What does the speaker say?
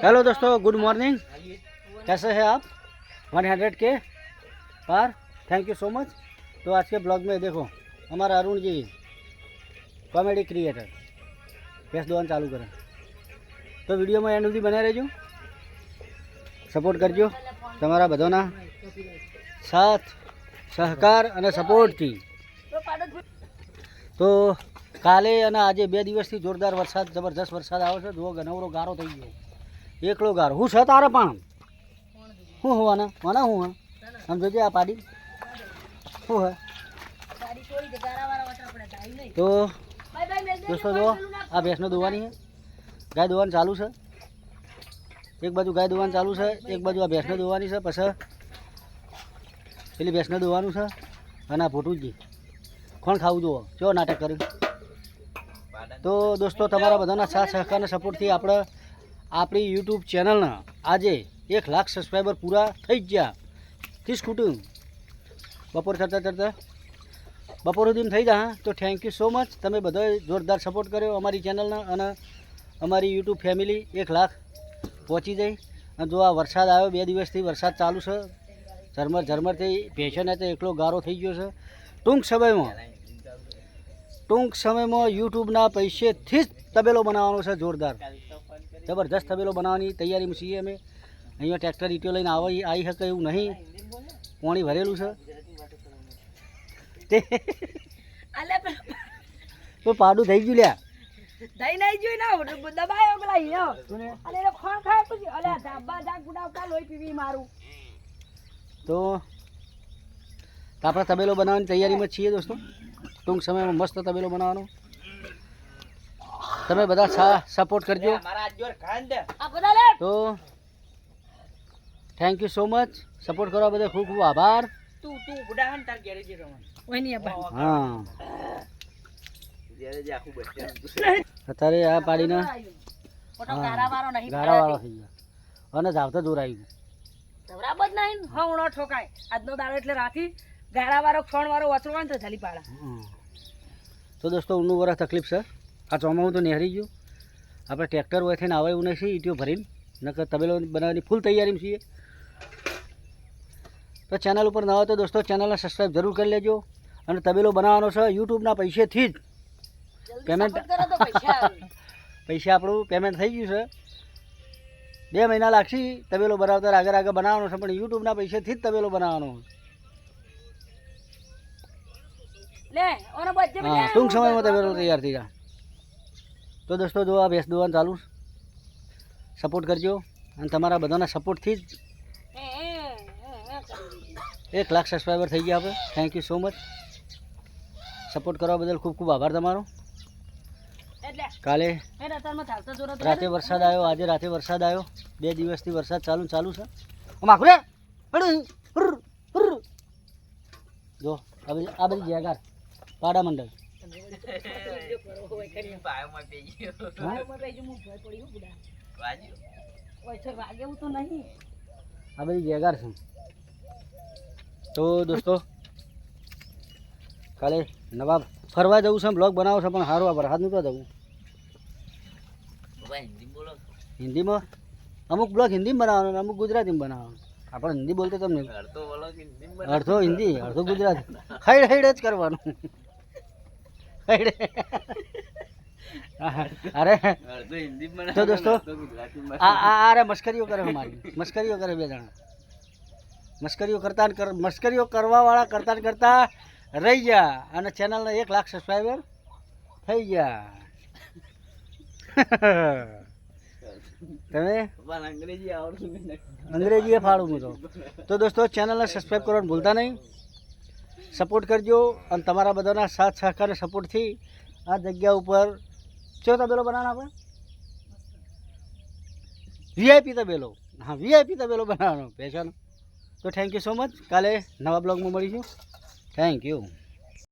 Hello दोस्तों good morning कैसे हैं आप वन हंड्रेड के पार थैंक यू सो मच तो आज के ब्लॉग में देखो हमारा अरुण जी कॉमेडी क्रिएटर ભેંસ દોવાનું ચાલુ કરે તો વિડીયોમાં એન્ડ સુધી બન્યા રહેજો સપોર્ટ કરજો તમારા બધાના સાથ સહકાર અને સપોર્ટથી તો કાલે અને આજે બે દિવસથી જોરદાર વરસાદ જબરજસ્ત વરસાદ આવે છે જુઓ ગનવરો ગારો થઈ ગયો એકલો ગાર. હું છે તારે પણ? શું હોવાના મને હું હા આમ જોજે આ પાડી. શું હે? તો દોસ્તો જો આ ભેંસને દોવાની છે ગાય દોવાનું ચાલુ છે. એક બાજુ ગાય દોવાનું ચાલુ છે એક બાજુ આ ભેંસને દોવાની છે પછી પેલી ભેંસને દોવાનું છે અને આ ભોટુજી કોણ ખાવું જુઓ? કેવો નાટક કર્યું. તો દોસ્તો તમારા બધાના સાથ સહકારના સપોર્ટથી આપણે આપણી યુટ્યુબ ચેનલના આજે એક લાખ સબસ્ક્રાઈબર પૂરા થઈ ગયા. થીસ કુટુંબ? બપોર થતાં થતાં બપોર સુધી થઈ જા તો થેન્ક યુ સો મચ તમે બધાએ જોરદાર સપોર્ટ કર્યો અમારી ચેનલના અને અમારી યુટ્યુબ ફેમિલી એક લાખ પહોંચી જઈ અને જો આ વરસાદ આવ્યો, બે દિવસથી વરસાદ ચાલુ છે. ઝરમર ઝરમરથી ભેંસોને તો એકલો ગારો થઈ ગયો છે. ટૂંક સમયમાં ટૂંક સમયમાં યુટ્યુબના પૈસેથી જ તબેલો બનાવવાનો છે જોરદાર. જબરદસ્ત તબેલો બનાવવાની તૈયારીમાં છીએ અમે. અહીંયા ટ્રેક્ટર ઈટીઓ લઈને આવી આવી શકે એવું નહીં. પાણી ભરેલું છે. તે તો પાડું થઈ ગયું લ્યા. દઈ નહીં જોઈ ના દબાયો પેલા હીરો. અને એને ખોણ ખાય પછી. અલે ધાબા જા ગુડાવતા લોહી પીવી મારું. તો આપણે તબેલો બનાવવાની તૈયારીમાં છીએ દોસ્તો. ટૂંક સમયમાં મસ્ત તબેલો બનાવવાનો. તમે બધા સપોર્ટ કરજો. આ બધા લે. તો thank you so much support કરવા બદલ ખૂબ ખૂબ આભાર. તું તું ગુડાહન તાર ઘેરે જે રમણ ઓયની અબા હા. અત્યારે આ પાડીને ગારાવાળો થઈ ગયો. અને ધાવતા દૂર આવી ગયું ધવરાબ જ નહીં હવણો ઠોકાય. આજનો દાડો એટલે રાતી ગારાવાળો ખોણ વાળો વચવાનો તો જલી પાડા. તો દોસ્તો ઊનું વરસ તકલીફ છે. આ ચોમાવું તો નહેરી ગયું. આપણે ટ્રેક્ટર હોય થઈને આવે એવું નથી ઈટીઓ ભરીને. નકર તબેલો બનાવવાની ફૂલ તૈયારી છીએ. તો ચેનલ ઉપર ન હોય તો દોસ્તો ચેનલને સબસ્ક્રાઈબ જરૂર કરી લેજો. અને તબેલો બનાવવાનો છે યુટ્યુબના પૈસેથી જ. પેમેન્ટ પૈસા આપણું પેમેન્ટ થઈ ગયું છે. બે મહિના લાગશે તબેલો બનાવતા આગળ આગળ બનાવવાનો છે પણ યુટ્યુબના પૈસેથી જ તબેલો બનાવવાનો હા ટૂંક સમયમાં તબેલો તૈયાર થઈ જાય. તો દોસ્તો જો આ ભેંસ દોવાનું ચાલુ સપોર્ટ કરજો. અને તમારા બધાના સપોર્ટથી જ એક લાખ સબસ્ક્રાઈબર થઈ ગયા આપણે thank you so much support કરવા બદલ ખૂબ ખૂબ આભાર તમારો. કાલે રાતે વરસાદ આવ્યો. આજે રાતે વરસાદ આવ્યો. બે દિવસથી વરસાદ ચાલુ ચાલુ છે. જો આ બધી આ બધી જગ્યા પાડા મંડળ. આ બધી જગ્યા છે. તો દોસ્તો કાલે નવા ફરવા જવું છે બ્લોગ બનાવો છે પણ સારું આ વરસાદ નહોતો જવું હિન્દીમાં? અમુક બ્લોગ હિન્દીમાં બનાવવાનો અને અમુક ગુજરાતીમાં બનાવવાનો. આપણે હિન્દી બોલતો તમને અડધો હિન્દી અડધો ગુજરાતી. હૈડ હૈડ જ કરવાનું. અરે તો દોસ્તો આ આ અરે મસ્કરીઓ કરે અમારી મસ્કરીઓ કરે બે જણા. મસ્કરીઓ કરતા મશ્કરીઓ મસ્કરીઓ કરવાવાળા કરતા ને કરતા રહી ગયા અને ચેનલને એક લાખ સબસ્ક્રાઈબર થઈ ગયા. તમે? અંગ્રેજી અંગ્રેજીએ ફાળું હું તો તો દોસ્તો ચેનલને સબસ્ક્રાઈબ કરવાનું ભૂલતા નહીં. સપોર્ટ કરજો અને તમારા બધાના સાથ સહકાર સપોર્ટથી આ જગ્યા ઉપર ચો તબેલો બનાવવાનો આપણે? વીઆઈપી તબેલો. હા વીઆઈપી તબેલો બનાવવાનો. પૈસાનો તો થેન્ક યુ સો મચ કાલે નવા બ્લોગમાં મળીશું. Thank you